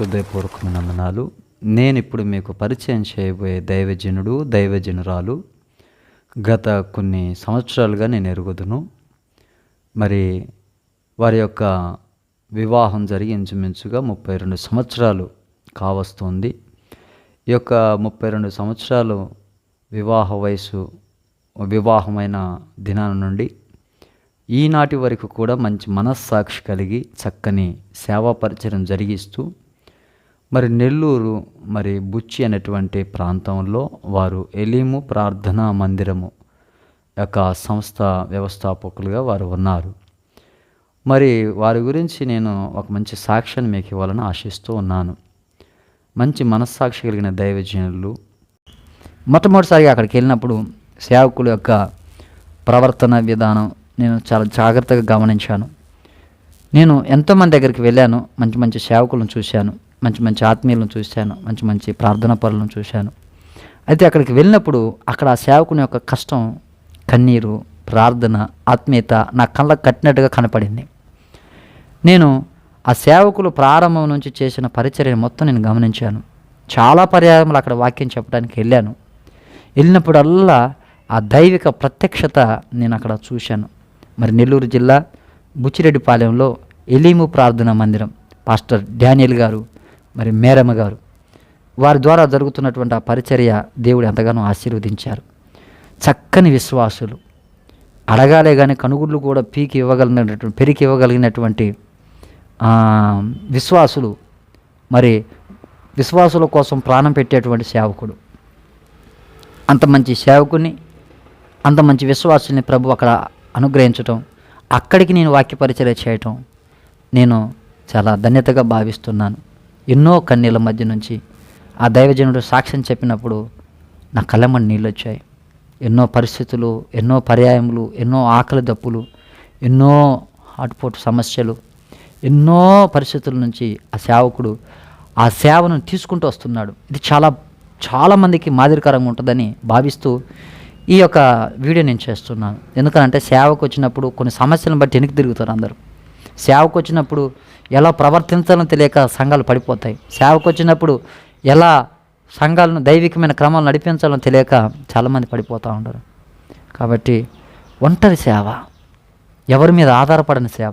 హృదయపూర్వకమైన వందనాలు నేను ఇప్పుడు మీకు పరిచయం చేయబోయే దైవజనుడు దైవజనురాలు గత కొన్ని సంవత్సరాలుగా నేను ఎరుగుదును. మరి వారి యొక్క వివాహం జరిగి ఇంచుమించుగా ముప్పై రెండు సంవత్సరాలు కావస్తుంది. ఈ యొక్క ముప్పై రెండు సంవత్సరాలు వివాహ వయసు వివాహమైన దినాల నుండి ఈనాటి వరకు కూడా మంచి మనస్సాక్షి కలిగి చక్కని సేవా పరిచయం జరిగిస్తూ మరి నెల్లూరు మరి బుచ్చి అనేటువంటి ప్రాంతంలో వారు ఎలీము ప్రార్థనా మందిరము యొక్క సంస్థ వ్యవస్థాపకులుగా వారు ఉన్నారు. మరి వారి గురించి నేను ఒక మంచి సాక్ష్యాన్ని మీకు ఇవ్వాలని ఆశిస్తూ ఉన్నాను. మంచి మనస్సాక్షి కలిగిన దైవజనులు. మొట్టమొదటిసారిగా అక్కడికి వెళ్ళినప్పుడు సేవకుల యొక్క ప్రవర్తన విధానం నేను చాలా జాగ్రత్తగా గమనించాను. నేను ఎంతోమంది దగ్గరికి వెళ్ళాను మంచి మంచి సేవకులను చూశాను. మంచి మంచి ఆత్మీయులను చూశాను మంచి మంచి ప్రార్థనా పనులను చూశాను. అయితే అక్కడికి వెళ్ళినప్పుడు అక్కడ ఆ సేవకుని యొక్క కష్టం కన్నీరు ప్రార్థన ఆత్మీయత నా కళ్ళకు కట్టినట్టుగా కనపడింది. నేను ఆ సేవకులు ప్రారంభం నుంచి చేసిన పరిచర్య మొత్తం నేను గమనించాను. చాలా పర్యాయములు అక్కడ వాక్యం చెప్పడానికి వెళ్ళాను. వెళ్ళినప్పుడల్లా ఆ దైవిక ప్రత్యక్షత నేను అక్కడ చూశాను. మరి నెల్లూరు జిల్లా బుచ్చిరెడ్డిపాలెంలో ఎలీము ప్రార్థనా మందిరం. పాస్టర్ డానియల్ గారు మరి మేరమ్మ గారు. వారి ద్వారా జరుగుతున్నటువంటి ఆ పరిచర్య దేవుడు ఎంతగానో ఆశీర్వదించారు. చక్కని విశ్వాసులు. అడగాలే కానీ కనుగుళ్ళు కూడా పీకి ఇవ్వగలిగినటువంటి పెరికి ఇవ్వగలిగినటువంటి విశ్వాసులు. మరి విశ్వాసుల కోసం ప్రాణం పెట్టేటువంటి సేవకుడు. అంత మంచి సేవకుని అంత మంచి విశ్వాసుల్ని ప్రభు అక్కడ అనుగ్రహించటం అక్కడికి నేను వాక్యపరిచర్య చేయటం నేను చాలా ధన్యతగా భావిస్తున్నాను. ఎన్నో కన్నీళ్ళ మధ్య నుంచి ఆ దైవజనుడు సాక్ష్యం చెప్పినప్పుడు నా కళ్ళమ్మని నీళ్ళు వచ్చాయి. ఎన్నో పరిస్థితులు ఎన్నో పర్యాయములు ఎన్నో ఆకలి దప్పులు ఎన్నో హాట్పోట్ సమస్యలు ఎన్నో పరిస్థితుల నుంచి ఆ సేవకుడు ఆ సేవను తీసుకుంటూ వస్తున్నాడు. ఇది చాలా చాలామందికి మాదిరికరంగా ఉంటుందని భావిస్తూ ఈ యొక్క వీడియో నేను చేస్తున్నాను. ఎందుకంటే సేవకు వచ్చినప్పుడు కొన్ని సమస్యలను బట్టి వెనక్కి తిరుగుతారు అందరూ. సేవకు వచ్చినప్పుడు ఎలా ప్రవర్తించాలో తెలియక సంఘాలు పడిపోతాయి. సేవకు వచ్చినప్పుడు ఎలా సంఘాలను దైవికమైన క్రమాలు నడిపించాలో తెలియక చాలామంది పడిపోతూ ఉంటారు కాబట్టి ఒంటరి సేవ ఎవరి మీద ఆధారపడిన సేవ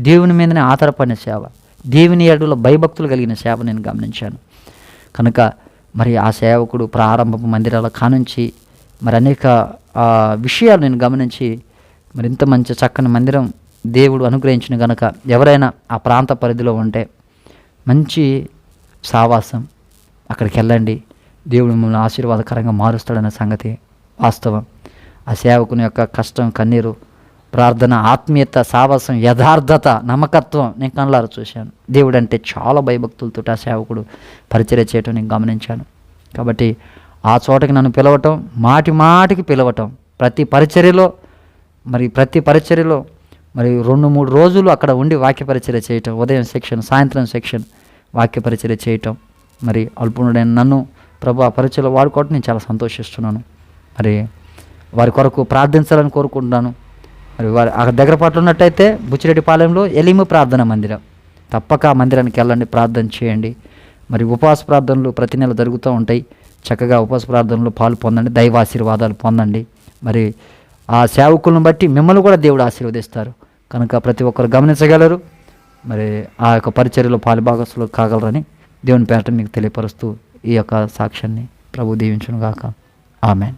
దేవుని మీదనే ఆధారపడిన సేవ దేవుని ఏడులో భయభక్తులు కలిగిన సేవ నేను గమనించాను. కనుక మరి ఆ సేవకుడు ప్రారంభపు మందిరాల కానుంచి మరి అనేక విషయాలు నేను గమనించి మరి ఇంత మంచి చక్కని మందిరం దేవుడు అనుగ్రహించిన గనక ఎవరైనా ఆ ప్రాంత పరిధిలో ఉంటే మంచి సావాసం అక్కడికి వెళ్ళండి. దేవుడు మిమ్మల్ని ఆశీర్వాదకరంగా మారుస్తాడన్న సంగతి వాస్తవం. ఆ సేవకుని యొక్క కష్టం కన్నీరు ప్రార్థన ఆత్మీయత సావాసం యథార్థత నమ్మకత్వం నేను కళ్ళారు చూశాను. దేవుడు అంటే చాలా భయభక్తులతో ఆ సేవకుడు పరిచర్య చేయటం నేను గమనించాను. కాబట్టి ఆ చోటకి నన్ను పిలవటం మాటి మాటికి పిలవటం ప్రతి పరిచర్యలో మరి ప్రతి పరిచర్యలో మరి రెండు మూడు రోజులు అక్కడ ఉండి వాక్యపరిచర్య చేయటం ఉదయం సెక్షన్ సాయంత్రం సెక్షన్ వాక్యపరిచర్య చేయటం. మరి అల్పునుడైన నన్ను ప్రభు ఆ పరిచయలు వాడుకోవటం నేను చాలా సంతోషిస్తున్నాను. మరి వారి కొరకు ప్రార్థించాలని కోరుకుంటున్నాను. మరి వారి ఆ దగ్గర పాటు ఉన్నట్టయితే బుచ్చిరెడ్డిపాలెంలో ఎలిము ప్రార్థన మందిరం. తప్పక ఆ మందిరానికి వెళ్ళండి ప్రార్థన చేయండి. మరి ఉపవాస ప్రార్థనలు ప్రతి నెల జరుగుతూ ఉంటాయి. చక్కగా ఉపవాస ప్రార్థనలు పాలు పొందండి దైవ ఆశీర్వాదాలు పొందండి. మరి ఆ సేవకులను బట్టి మిమ్మల్ని కూడా దేవుడు ఆశీర్వదిస్తారు. కనుక ప్రతి ఒక్కరు గమనించగలరు. మరి ఆ యొక్క పరిచర్యలో పాలిభాగస్సులు కాగలరని దేవుని పేరట మీకు తెలియపరుస్తూ ఈ యొక్క సాక్ష్యాన్ని ప్రభు దీవించును గాక ఆమెన్.